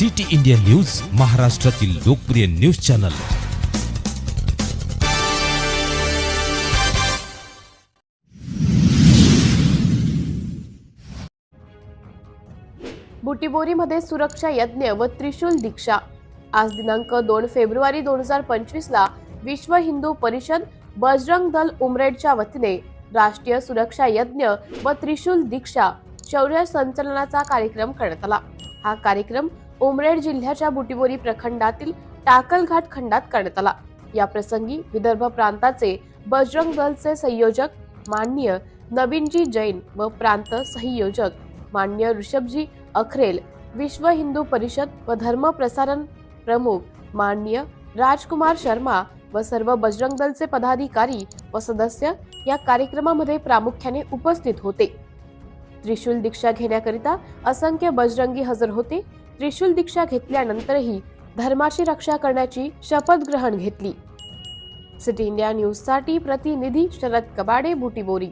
City India news महाराष्ट्रातील लोकप्रिय news channel. बुटीबोरीमध्ये सुरक्षा यज्ञ व त्रिशूल दीक्षा. आज दिनांक दोन फेब्रुवारी दोन हजार पंचवीस ला विश्व हिंदू परिषद बजरंग दल उमरेडच्या वतीने राष्ट्रीय सुरक्षा यज्ञ व त्रिशूल दीक्षा शौर्य संचलनाचा कार्यक्रम करण्यात आला. हा कार्यक्रम उमरेड जिल्ह्याच्या बुटीबोरी प्रखंडातील टाकलघाट खंडात करण्यात आला. या प्रसंगी विदर्भ प्रांताचे बजरंग दलचे संयोजक माननीय नवीनजी जैन व प्रांत संयोजक मान्य ऋषभजी अखरेल विश्व हिंदू परिषद व धर्म प्रसारण प्रमुख मान्य राजकुमार शर्मा व सर्व बजरंग दलचे पदाधिकारी व सदस्य या कार्यक्रमामध्ये प्रामुख्याने उपस्थित होते. त्रिशूल दीक्षा घेण्याकरिता असंख्य बजरंगी हजर होते त्रिशूल दीक्षा घेतल्यानंतरही धर्माची रक्षा करण्याची शपथ ग्रहण घेतली. सिटी इंडिया न्यूजसाठी प्रतिनिधी शरद कबाडे बुटीबोरी.